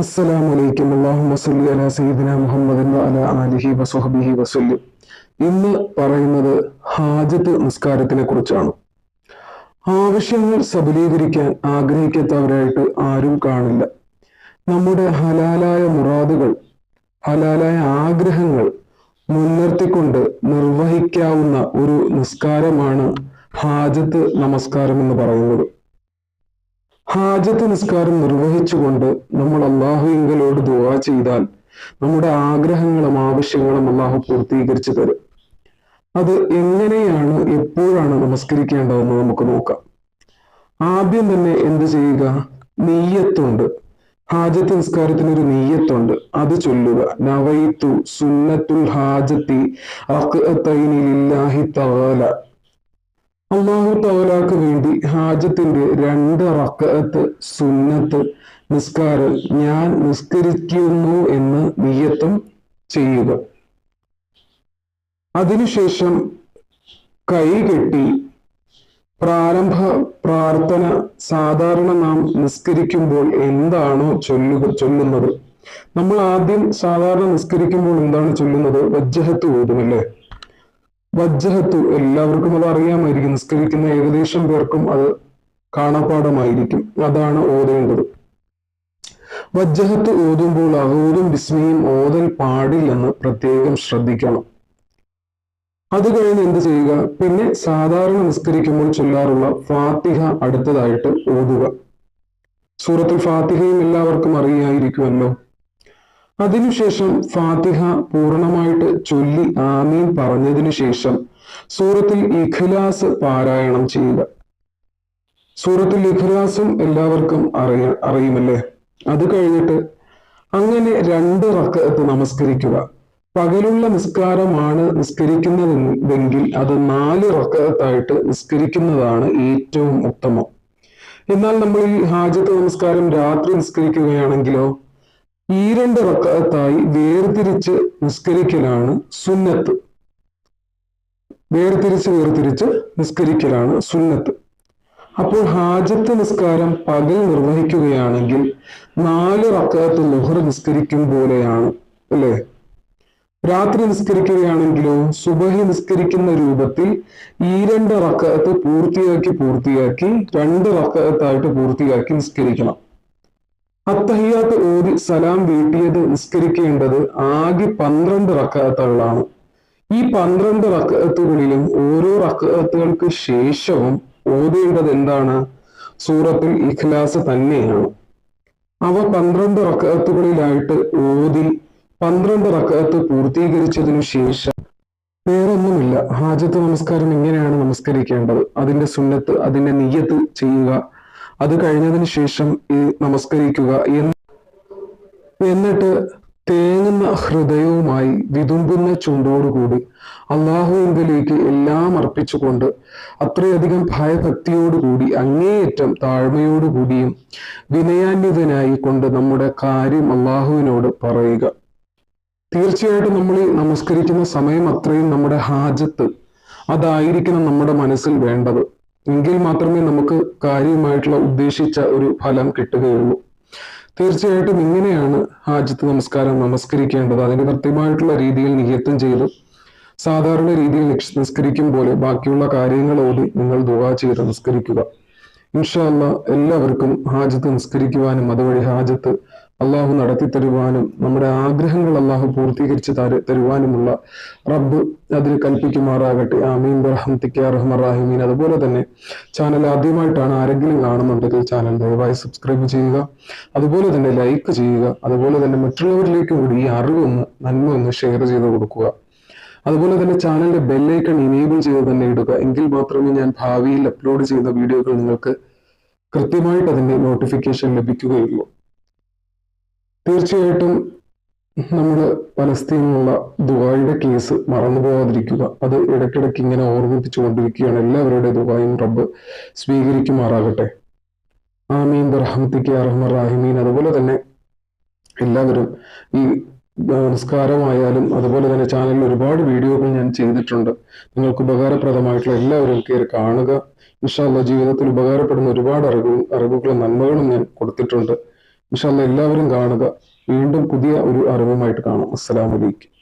അല്ലാഹുമ്മ സല്ലി വസഹ്ബിഹി വസല്ലി. ഇന്ന് പറയുന്നത് ഹാജത്ത് നിസ്കാരത്തിനെ കുറിച്ചാണ്. ആവശ്യങ്ങൾ സബലീകരിക്കാൻ ആഗ്രഹിക്കാത്തവരായിട്ട് ആരും കാണില്ല. നമ്മുടെ ഹലാലായ മുറാദുകൾ ഹലാലായ ആഗ്രഹങ്ങൾ മുൻനിർത്തിക്കൊണ്ട് നിർവഹിക്കാവുന്ന ഒരു നിസ്കാരമാണ് ഹാജത്ത് നമസ്കാരം എന്ന് പറയുന്നത്. ഹാജത്ത് നിസ്കാരം നിർവഹിച്ചുകൊണ്ട് നമ്മൾ അള്ളാഹുങ്കലോട് ദുവാ ചെയ്താൽ നമ്മുടെ ആഗ്രഹങ്ങളും ആവശ്യങ്ങളും അള്ളാഹു പൂർത്തീകരിച്ചു തരും. അത് എങ്ങനെയാണ് എപ്പോഴാണ് നമസ്കരിക്കേണ്ടതെന്ന് നമുക്ക് നോക്കാം. ആദ്യം തന്നെ എന്ത് ചെയ്യുക? നെയ്യത്തുണ്ട്. ഹാജത്ത് നിസ്കാരത്തിന് ഒരു നെയ്യത്തുണ്ട്. അത് ചൊല്ലുക. നവൈത്തു സുന്നത്തുൽ ഹാജത്തി തആല. അള്ളാഹു തവലാക്ക് വേണ്ടി ഹാജത്തിന്റെ രണ്ട് റക്കത്ത് സുന്നത്ത് നിസ്കാരം. ഞാൻ നിസ്കരിക്കുന്നു എന്ന് നിയത്തം ചെയ്യുക. അതിനുശേഷം കൈകെട്ടി പ്രാരംഭ പ്രാർത്ഥന സാധാരണ നാം നിസ്കരിക്കുമ്പോൾ എന്താണോ ചൊല്ലുക ചൊല്ലുന്നത്. നമ്മൾ ആദ്യം സാധാരണ നിസ്കരിക്കുമ്പോൾ എന്താണ് ചൊല്ലുന്നത്? വജ്ജഹത്ത് ഓതുമല്ലേ വജ്ജഹത്തു എല്ലാവർക്കും അത് അറിയാമായിരിക്കും. നിസ്കരിക്കുന്ന ഏകദേശം പേർക്കും അത് കാണാപ്പാടമായിരിക്കും അതാണ് ഓതേണ്ടത്. വജ്ജഹത്ത് ഓതുമ്പോൾ അഹൂദും ബിസ്മിയും ഓതൽ പാടില്ലെന്ന് പ്രത്യേകം ശ്രദ്ധിക്കണം. അത് കഴിഞ്ഞ് എന്ത് ചെയ്യുക? പിന്നെ സാധാരണ നിസ്കരിക്കുമ്പോൾ ചൊല്ലാറുള്ള ഫാത്തിഹ അടുത്തതായിട്ട് ഓതുക. സൂറത്തിൽ ഫാത്തിഹയും എല്ലാവർക്കും അറിയായിരിക്കുമല്ലോ. അതിനുശേഷം ഫാത്തിഹ പൂർണമായിട്ട് ചൊല്ലി ആമീൻ പറഞ്ഞതിനു ശേഷം സൂറത്തിൽ ഇഖ്ലാസ് പാരായണം ചെയ്യുക. സൂറത്തിൽ ഇഖ്ലാസും എല്ലാവർക്കും അറിയ അറിയുമല്ലേ? അത് കഴിഞ്ഞിട്ട് അങ്ങനെ രണ്ട് റക്കത്ത് നമസ്കരിക്കുക. പകലുള്ള നിസ്കാരമാണ് നിസ്കരിക്കുന്നതെങ്കിൽ അത് നാല് റക്കത്തായിട്ട് നിസ്കരിക്കുന്നതാണ് ഏറ്റവും ഉത്തമം. എന്നാൽ നമ്മൾ ഈ ഹാജത്ത് നമസ്കാരം രാത്രി നിസ്കരിക്കുകയാണെങ്കിലോ ഈ രണ്ട് റക്കാത്തായി വേർതിരിച്ച് നിസ്കരിക്കലാണ് സുന്നത്ത്. വേർതിരിച്ച് വേർതിരിച്ച് നിസ്കരിക്കലാണ് സുന്നത്ത്. അപ്പോൾ ഹാജത്ത് നിസ്കാരം പകൽ നിർവഹിക്കുകയാണെങ്കിൽ നാല് റക്കാത്ത് ലുഹർ നിസ്കരിക്കും പോലെയാണ് അല്ലേ? രാത്രി നിസ്കരിക്കുകയാണെങ്കിലോ സുബഹി നിസ്കരിക്കുന്ന രൂപത്തിൽ ഈ രണ്ട് റക്കാത്ത് പൂർത്തിയാക്കി പൂർത്തിയാക്കി രണ്ട് റക്കാത്തായിട്ട് പൂർത്തിയാക്കി നിസ്കരിക്കണം. അത്തഹിയാത്ത് ഓതി സലാം വീട്ടിയത് നിസ്കരിക്കേണ്ടത് ആകെ പന്ത്രണ്ട് റക്കാത്തുകളാണ്. ഈ പന്ത്രണ്ട് റക്കത്തുകളിലും ഓരോ റക്കത്തുകൾക്ക് ശേഷവും ഓതേണ്ടത് എന്താണ് സൂറത്തിൽ ഇഖ്ലാസ് തന്നെയാണ്. അവ പന്ത്രണ്ട് റക്കത്തുകളിലായിട്ട് ഓതി പന്ത്രണ്ട് റക്കത്ത് പൂർത്തീകരിച്ചതിനു ശേഷം വേറൊന്നുമില്ല. ഹാജത്ത് നമസ്കാരം എങ്ങനെയാണ് നമസ്കരിക്കേണ്ടത്. അതിന്റെ സുന്നത്ത് അതിന്റെ നിയ്യത്ത് ചെയ്യുക. അത് കഴിഞ്ഞതിന് ശേഷം ഈ നമസ്കരിക്കുക എന്നിട്ട് തേങ്ങുന്ന ഹൃദയവുമായി വിതുമ്പുന്ന ചുണ്ടോടുകൂടി അള്ളാഹുവിങ്കലേക്ക് എല്ലാം അർപ്പിച്ചുകൊണ്ട് അത്രയധികം ഭയഭക്തിയോടുകൂടി അങ്ങേയറ്റം താഴ്മയോടുകൂടിയും വിനയാന്വിതനായി കൊണ്ട് നമ്മുടെ കാര്യം അള്ളാഹുവിനോട് പറയുക. തീർച്ചയായിട്ടും നമ്മൾ നമസ്കരിക്കുന്ന സമയം അത്രയും നമ്മുടെ ഹാജത്ത് അതായിരിക്കണം നമ്മുടെ മനസ്സിൽ വേണ്ടത്. എങ്കിൽ മാത്രമേ നമുക്ക് കാര്യമായിട്ടുള്ള ഉദ്ദേശിച്ച ഒരു ഫലം കിട്ടുകയുള്ളൂ. തീർച്ചയായിട്ടും ഇങ്ങനെയാണ് ഹാജത്ത് നമസ്കാരം നമസ്കരിക്കേണ്ടത്. അതിന് കൃത്യമായിട്ടുള്ള രീതിയിൽ നിയത്തം ചെയ്ത് സാധാരണ രീതിയിൽ നിസ്കരിക്കും പോലെ ബാക്കിയുള്ള കാര്യങ്ങളോട് നിങ്ങൾ ദുവാ ചെയ്ത് നിസ്കരിക്കുക. ഇൻഷാല്ല എല്ലാവർക്കും ഹാജത്ത് നിസ്കരിക്കുവാനും അതുവഴി ഹാജത്ത് അള്ളാഹു നടത്തി തരുവാനും നമ്മുടെ ആഗ്രഹങ്ങൾ അള്ളാഹു പൂർത്തീകരിച്ച് തരു തരുവാനുമുള്ള റബ്ബ് അതിന് കൽപ്പിക്കുമാറാകട്ടെ. ആമീൻ. റഹ്മത്തിക്ക് റഹ്മറാഹിമീൻ അതുപോലെ തന്നെ ചാനൽ ആദ്യമായിട്ടാണ് ആരെങ്കിലും കാണുന്നുണ്ടെങ്കിൽ ചാനൽ ദയവായി സബ്സ്ക്രൈബ് ചെയ്യുക. അതുപോലെ തന്നെ ലൈക്ക് ചെയ്യുക. അതുപോലെ തന്നെ മറ്റുള്ളവരിലേക്ക് കൂടി ഈ അറിവ് ഒന്ന് നന്മ ഒന്ന് ഷെയർ ചെയ്ത് കൊടുക്കുക. അതുപോലെ തന്നെ ചാനലിന്റെ ബെല്ലൈക്കൺ ഇനേബിൾ ചെയ്ത് തന്നെ ഇടുക. എങ്കിൽ മാത്രമേ ഞാൻ ഭാവിയിൽ അപ്ലോഡ് ചെയ്യുന്ന വീഡിയോകൾ നിങ്ങൾക്ക് കൃത്യമായിട്ട് അതിന്റെ നോട്ടിഫിക്കേഷൻ ലഭിക്കുകയുള്ളൂ. തീർച്ചയായിട്ടും നമ്മുടെ പലസ്തീനിലുള്ള ദുബായിയുടെ കേസ് മറന്നു പോകാതിരിക്കുക അത് ഇടയ്ക്കിടയ്ക്ക് ഇങ്ങനെ ഓർമ്മിപ്പിച്ചു കൊണ്ടിരിക്കുകയാണ്. എല്ലാവരുടെ ദുബായും റബ്ബ് സ്വീകരിക്കുമാറാകട്ടെ. ആമീൻ. റഹ്മത്തിക്ക് അറഹ്മ റാഹിമീൻ അതുപോലെ തന്നെ എല്ലാവരും ഈ നമസ്കാരമായാലും അതുപോലെ തന്നെ ചാനലിൽ ഒരുപാട് വീഡിയോകൾ ഞാൻ ചെയ്തിട്ടുണ്ട്. നിങ്ങൾക്ക് ഉപകാരപ്രദമായിട്ടുള്ള എല്ലാവരും കയറി കാണുക. ഇൻഷാല്ല ജീവിതത്തിൽ ഉപകാരപ്പെടുന്ന ഒരുപാട് അറിവും അറിവുകളും നന്മകളും ഞാൻ കൊടുത്തിട്ടുണ്ട്. ഇൻഷാല്ല എല്ലാവരും കാണുക. വീണ്ടും പുതിയ ഒരു അറിവുമായിട്ട് കാണാം. അസ്സലാമലൈക്കും